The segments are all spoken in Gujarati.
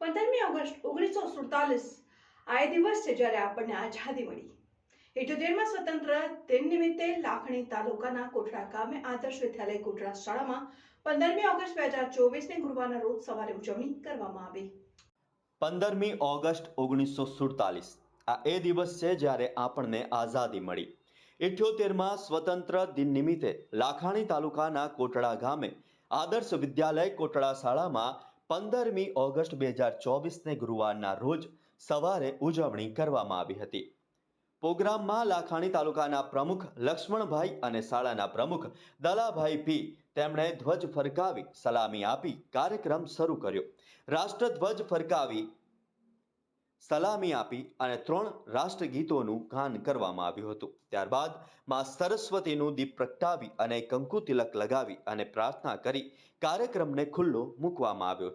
પંદરમી ઓગસ્ટ ઓગણીસો સુડતાલીસ આ એ દિવસ છે જ્યારે આપણને આઝાદી મળી. ઇઠ્યોતેરમાં સ્વતંત્ર દિન નિમિત્તે લાખણી તાલુકાના કોટડા ગામે આદર્શ વિદ્યાલય કોટડા શાળામાં પંદરમી ઓગસ્ટ બે હજાર ચોવીસને ગુરુવારના રોજ સવારે ઉજવણી કરવામાં આવી. પંદરમી ઓગસ્ટ ઓગણીસો સુડતાલીસ આ એ દિવસ છે જ્યારે આપણને આઝાદી મળી. ઇઠ્યોતેરમાં સ્વતંત્ર દિન નિમિત્તે લાખાણી તાલુકાના કોટડા ગામે આદર્શ વિદ્યાલય કોટડા શાળામાં પંદરમી ઓગસ્ટ બે હજાર ચોવીસને ગુરુવારના રોજ સવારે ઉજવણી કરવામાં આવી હતી. પ્રોગ્રામમાં લાખાણી તાલુકાના પ્રમુખ લક્ષ્મણભાઈ અને શાળાના પ્રમુખ દલાભાઈ પી તેમણે ધ્વજ ફરકાવી સલામી આપી કાર્યક્રમ શરૂ કર્યો. રાષ્ટ્રધ્વજ ફરકાવી સલામી આપી અને ત્રણ રાષ્ટ્રગીતોનું ગાન કરવામાં આવ્યું હતું. ત્યારબાદમાં સરસ્વતીનું દીપ પ્રગટાવી અને કંકુ તિલક લગાવી અને પ્રાર્થના કરી કાર્યક્રમને ખુલ્લો મૂકવામાં આવ્યો.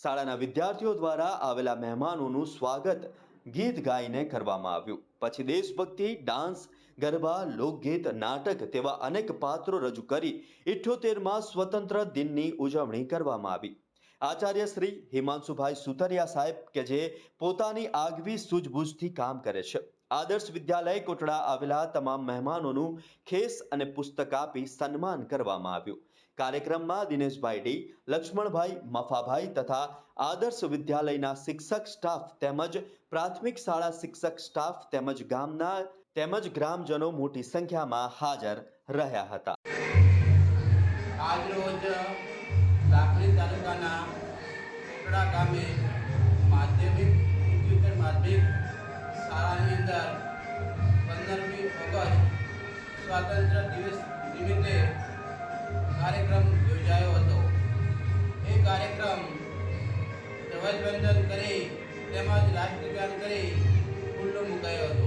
શાળાના વિદ્યાર્થીઓ દ્વારા આવેલા મહેમાનોનું સ્વાગત ગીત ગાઈને કરવામાં આવ્યું. પછી દેશભક્તિ, ડાન્સ, ગરબા, લોકગીત, નાટક તેવા અનેક પાત્રો રજૂ કરી ઇઠ્યોતેરમાં સ્વતંત્ર દિનની ઉજવણી કરવામાં આવી. આચાર્ય શ્રી હિમાંશુભાઈ સુતરિયા સાહેબ કે જે પોતાની આગવી સૂઝબૂઝથી કામ કરે છે. આદર્શ વિદ્યાલય કોટડા આવેલા તમામ મહેમાનોનું ખેસ અને પુસ્તક આપી સન્માન કરવામાં આવ્યું. કાર્યક્રમમાં દિનેશભાઈ ડી, લક્ષ્મણભાઈ મફાભાઈ તથા આદર્શ વિદ્યાલયના શિક્ષક સ્ટાફ તેમજ પ્રાથમિક શાળા શિક્ષક સ્ટાફ તેમજ ગામના તેમજ ગ્રામજનો મોટી સંખ્યામાં હાજર રહ્યા હતા. આજરોજ લાખણી તાલુકાના કોટડા ગામે માધ્યમિક, ઉચ્ચતર માધ્યમિક શાળાની અંદર પંદરમી ઓગસ્ટ સ્વાતંત્ર્ય દિવસ નિમિત્તે કાર્યક્રમ યોજાયો હતો. એ કાર્યક્રમ ધ્વજવંદન કરી, તેમજ રાષ્ટ્રગાન કરી ખુલ્લો મુકાયો હતો.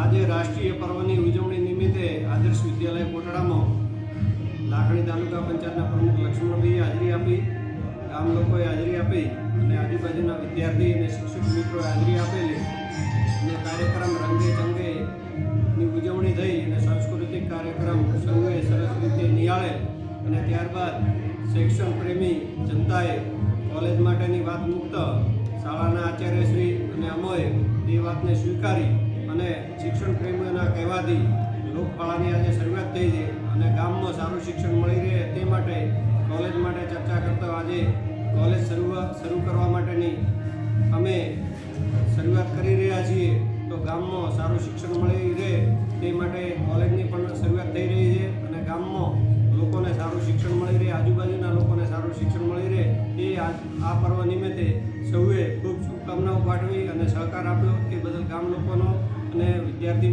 આજે રાષ્ટ્રીય પર્વની ઉજવણી નિમિત્તે આદર્શ વિદ્યાલય કોટડામાં લાખણી તાલુકા પંચાયતના પ્રમુખ લક્ષ્મણભાઈએ હાજરી આપી, ગામ લોકોએ હાજરી આપી અને આજુબાજુના વિદ્યાર્થી અને શિક્ષક મિત્રોએ હાજરી આપેલી અને કાર્યક્રમ રંગે ચંગે ની ઉજવણી થઈ અને સાંસ્કૃતિક કાર્યક્રમ સૌએ સરસ રીતે નિહાળે અને ત્યારબાદ શિક્ષણ પ્રેમી જનતાએ કોલેજ માટેની વાત મુક્ત શાળાના આચાર્યશ્રી અને અમોએ એ વાતને સ્વીકારી અને શિક્ષણ પ્રેમીઓના કહેવાથી લોકપાળાની આજે શરૂઆત થઈ છે અને ગામમાં સારું શિક્ષણ મળી રહે તે માટે કોલેજ માટે ચર્ચા કરતા આજે કોલેજ શરૂઆત શરૂ કરવા માટેની અમે શરૂઆત કરી રહ્યા છીએ. તો ગામમાં સારું શિક્ષણ મળી રહે તે માટે કોલેજની પણ શરૂઆત થઈ રહી છે અને ગામમાં લોકોને સારું શિક્ષણ મળી રહે, આજુબાજુના લોકોને સારું શિક્ષણ મળી રહે એ આ પર્વ નિમિત્તે સૌએ ખૂબ શુભકામનાઓ પાઠવી અને સહકાર આપ્યો. તે બદલ ગામ લોકોનો અને વિદ્યાર્થી